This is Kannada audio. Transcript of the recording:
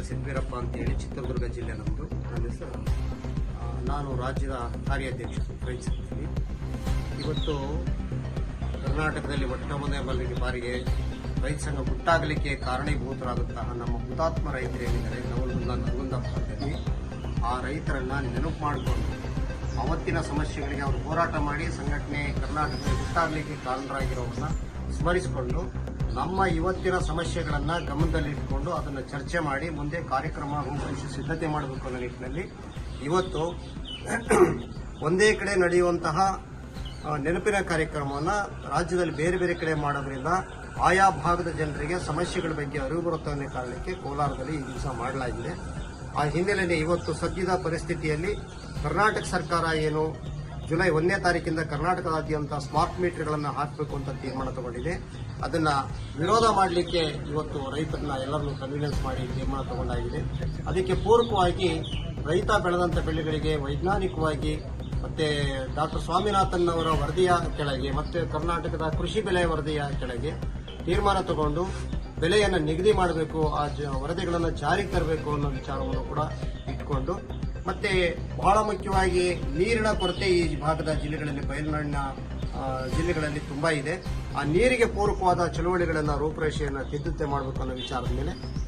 ಡಾಕ್ಟರ್ ಅಂತ ಅಂತೇಳಿ ಚಿತ್ರದುರ್ಗ ಜಿಲ್ಲೆ ನಮ್ಮದು ನನ್ನ ಹೆಸರು ನಾನು ರಾಜ್ಯದ ಕಾರ್ಯಾಧ್ಯಕ್ಷ ಸಂಘದಲ್ಲಿ ಇವತ್ತು ಕರ್ನಾಟಕದಲ್ಲಿ ಮೊಟ್ಟ ಮೊದಲ ಬಾರಿಗೆ ಬಾರಿಗೆ ರೈತ ಸಂಘ ಹುಟ್ಟಾಗಲಿಕ್ಕೆ ಕಾರಣೀಭೂತರಾದಂತಹ ನಮ್ಮ ಹುತಾತ್ಮ ರೈತರು ಏನಿದ್ದಾರೆ ನವಲಗುಂದ ನರಗುಂದ ಭಾಗದಲ್ಲಿ ಆ ರೈತರನ್ನು ನೆನಪು ಮಾಡಿಕೊಂಡು ಅವತ್ತಿನ ಸಮಸ್ಯೆಗಳಿಗೆ ಅವರು ಹೋರಾಟ ಮಾಡಿ ಸಂಘಟನೆ ಕರ್ನಾಟಕದಲ್ಲಿ ಹುಟ್ಟಾಗಲಿಕ್ಕೆ ಕಾರಣರಾಗಿರೋರನ್ನ ಸ್ಮರಿಸಿಕೊಂಡು ನಮ್ಮ ಇವತ್ತಿನ ಸಮಸ್ಯೆಗಳನ್ನು ಗಮನದಲ್ಲಿಟ್ಟುಕೊಂಡು ಅದನ್ನು ಚರ್ಚೆ ಮಾಡಿ ಮುಂದೆ ಕಾರ್ಯಕ್ರಮ ರೂಪಿಸಿ ಸಿದ್ಧತೆ ಮಾಡಬೇಕು ಅನ್ನೋ ನಿಟ್ಟಿನಲ್ಲಿ ಇವತ್ತು ಒಂದೇ ಕಡೆ ನಡೆಯುವಂತಹ ನೆನಪಿನ ಕಾರ್ಯಕ್ರಮವನ್ನು ರಾಜ್ಯದಲ್ಲಿ ಬೇರೆ ಬೇರೆ ಕಡೆ ಮಾಡೋದ್ರಿಂದ ಆಯಾ ಭಾಗದ ಜನರಿಗೆ ಸಮಸ್ಯೆಗಳ ಬಗ್ಗೆ ಅರಿವು ಬರುತ್ತೆ ಅನ್ನೋ ಕಾರಣಕ್ಕೆ ಕೋಲಾರದಲ್ಲಿ ಈ ದಿವಸ ಮಾಡಲಾಗಿದೆ. ಆ ಹಿನ್ನೆಲೆಯಲ್ಲಿ ಇವತ್ತು ಸದ್ಯದ ಪರಿಸ್ಥಿತಿಯಲ್ಲಿ ಕರ್ನಾಟಕ ಸರ್ಕಾರ ಏನು ಜುಲೈ ಒಂದನೇ ತಾರೀಕಿಂದ ಕರ್ನಾಟಕದಾದ್ಯಂತ ಸ್ಮಾರ್ಟ್ ಮೀಟರ್ಗಳನ್ನು ಹಾಕಬೇಕು ಅಂತ ತೀರ್ಮಾನ ತಗೊಂಡಿದೆ. ಅದನ್ನು ವಿರೋಧ ಮಾಡಲಿಕ್ಕೆ ಇವತ್ತು ರೈತರನ್ನ ಎಲ್ಲರನ್ನು ಕನ್ವಿನೆನ್ಸ್ ಮಾಡಿ ತೀರ್ಮಾನ ತಗೊಂಡಾಗಿದೆ. ಅದಕ್ಕೆ ಪೂರಕವಾಗಿ ರೈತ ಬೆಳೆದಂಥ ಬೆಳೆಗಳಿಗೆ ವೈಜ್ಞಾನಿಕವಾಗಿ ಮತ್ತು ಡಾಕ್ಟರ್ ಸ್ವಾಮಿನಾಥನ್ ಅವರ ವರದಿಯ ಕೆಳಗೆ ಮತ್ತು ಕರ್ನಾಟಕದ ಕೃಷಿ ಬೆಲೆ ವರದಿಯ ಕೆಳಗೆ ತೀರ್ಮಾನ ತಗೊಂಡು ಬೆಲೆಯನ್ನು ನಿಗದಿ ಮಾಡಬೇಕು, ಆ ಜ- ವರದಿಗಳನ್ನು ಜಾರಿಗೆ ತರಬೇಕು ಅನ್ನೋ ವಿಚಾರವನ್ನು ಕೂಡ ಇಟ್ಕೊಂಡು, ಮತ್ತೆ ಬಹಳ ಮುಖ್ಯವಾಗಿ ನೀರಿನ ಕೊರತೆ ಈ ಭಾಗದ ಜಿಲ್ಲೆಗಳಲ್ಲಿ ಬಯಲುನಾಡಿನ ಜಿಲ್ಲೆಗಳಲ್ಲಿ ತುಂಬಾ ಇದೆ. ಆ ನೀರಿಗೆ ಪೂರಕವಾದ ಚಳುವಳಿಗಳನ್ನು, ರೂಪುರೇಷೆಯನ್ನು ಸಿದ್ಧತೆ ಮಾಡಬೇಕು ಅನ್ನೋ ವಿಚಾರದ ಮೇಲೆ